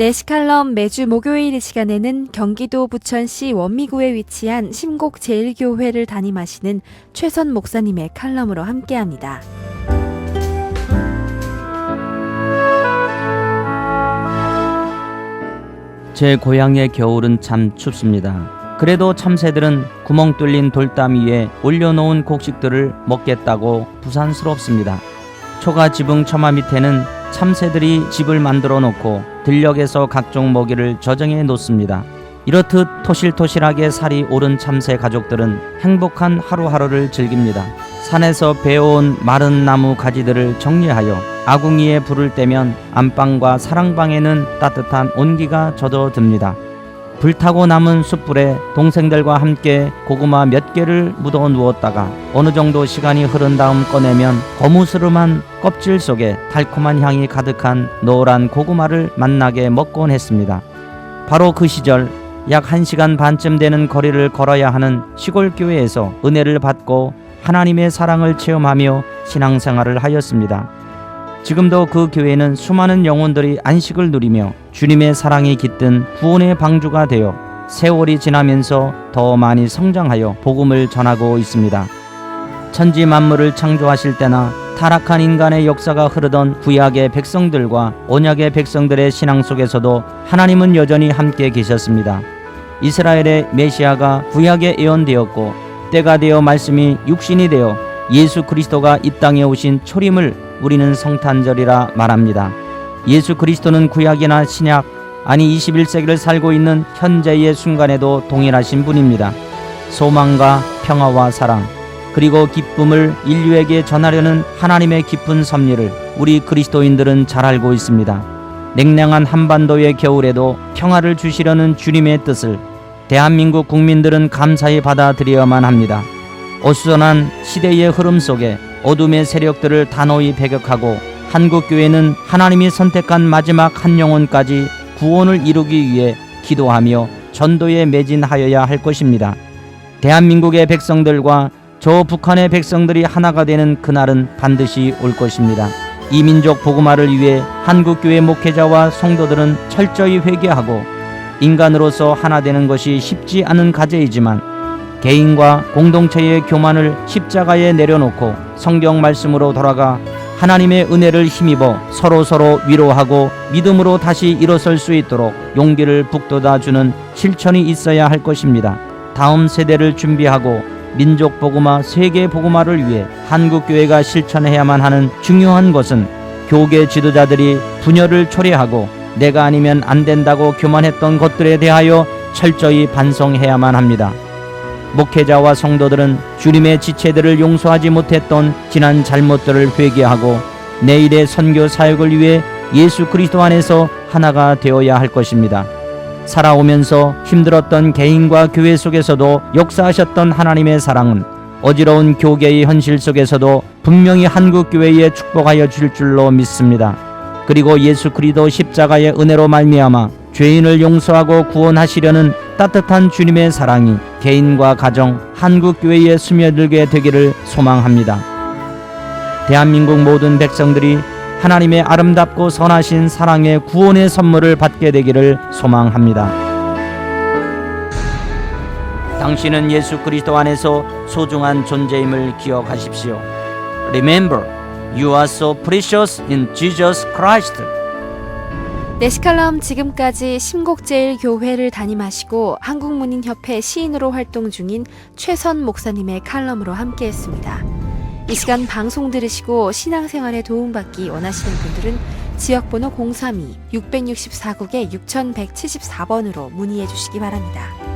네시칼럼 매주 목요일 이 시간에는 경기도 부천시 원미구에 위치한 심곡 제일교회를 담임하시는 최선 목사님의 칼럼으로 함께합니다. 제 고향의 겨울은 참 춥습니다. 그래도 참새들은 구멍 뚫린 돌담 위에 올려놓은 곡식들을 먹겠다고 부산스럽습니다. 초가 지붕 처마 밑에는 참새들이 집을 만들어 놓고 들녘에서 각종 먹이를 저장해 놓습니다. 이렇듯 토실토실하게 살이 오른 참새 가족들은 행복한 하루하루를 즐깁니다. 산에서 베어온 마른 나무 가지들을 정리하여 아궁이에 불을 떼면 안방과 사랑방에는 따뜻한 온기가 젖어듭니다. 불타고 남은 숯불에 동생들과 함께 고구마 몇 개를 묻어 누웠다가 어느 정도 시간이 흐른 다음 꺼내면 거무스름한 껍질 속에 달콤한 향이 가득한 노란 고구마를 만나게 먹곤 했습니다. 바로 그 시절 약 1시간 반쯤 되는 거리를 걸어야 하는 시골 교회에서 은혜를 받고 하나님의 사랑을 체험하며 신앙생활을 하였습니다. 지금도 그 교회는 수많은 영혼들이 안식을 누리며 주님의 사랑이 깃든 구원의 방주가 되어 세월이 지나면서 더 많이 성장하여 복음을 전하고 있습니다. 천지 만물을 창조하실 때나 타락한 인간의 역사가 흐르던 구약의 백성들과 언약의 백성들의 신앙 속에서도 하나님은 여전히 함께 계셨습니다. 이스라엘의 메시아가 구약에 예언되었고 때가 되어 말씀이 육신이 되어 예수 그리스도가 이 땅에 오신 초림을 우리는 성탄절이라 말합니다. 예수 그리스도는 구약이나 신약 아니 21세기를 살고 있는 현재의 순간에도 동일하신 분입니다. 소망과 평화와 사랑 그리고 기쁨을 인류에게 전하려는 하나님의 깊은 섭리를 우리 그리스도인들은 잘 알고 있습니다. 냉랭한 한반도의 겨울에도 평화를 주시려는 주님의 뜻을 대한민국 국민들은 감사히 받아들여야만 합니다. 어수선한 시대의 흐름 속에 어둠의 세력들을 단호히 배격하고 한국 교회는 하나님이 선택한 마지막 한 영혼까지 구원을 이루기 위해 기도하며 전도에 매진하여야 할 것입니다. 대한민국의 백성들과 저 북한의 백성들이 하나가 되는 그날은 반드시 올 것입니다. 이 민족 복음화를 위해 한국교회 목회자와 성도들은 철저히 회개하고 인간으로서 하나 되는 것이 쉽지 않은 과제이지만 개인과 공동체의 교만을 십자가에 내려놓고 성경 말씀으로 돌아가 하나님의 은혜를 힘입어 서로 서로 위로하고 믿음으로 다시 일어설 수 있도록 용기를 북돋아 주는 실천이 있어야 할 것입니다. 다음 세대를 준비하고 민족 복음화, 세계 복음화를 위해 한국 교회가 실천해야만 하는 중요한 것은 교계 지도자들이 분열을 초래하고 내가 아니면 안 된다고 교만했던 것들에 대하여 철저히 반성해야만 합니다. 목회자와 성도들은 주님의 지체들을 용서하지 못했던 지난 잘못들을 회개하고 내일의 선교 사역을 위해 예수 그리스도 안에서 하나가 되어야 할 것입니다. 살아오면서 힘들었던 개인과 교회 속에서도 역사하셨던 하나님의 사랑은 어지러운 교계의 현실 속에서도 분명히 한국 교회에 축복하여 줄 줄로 믿습니다. 그리고 예수 그리스도 십자가의 은혜로 말미암아 죄인을 용서하고 구원하시려는 따뜻한 주님의 사랑이 개인과 가정, 한국 교회에 스며들게 되기를 소망합니다. 대한민국 모든 백성들이 하나님의 아름답고 선하신 사랑의 구원의 선물을 받게 되기를 소망합니다. 당신은 예수 그리스도 안에서 소중한 존재임을 기억하십시오. Remember, you are so precious in Jesus Christ. 네시칼럼 지금까지 심곡제일교회를 담임하시고 한국문인협회 시인으로 활동 중인 최선 목사님의 칼럼으로 함께했습니다. 이 시간 방송 들으시고 신앙생활에 도움받기 원하시는 분들은 지역번호 032-664국에 6174번으로 문의해 주시기 바랍니다.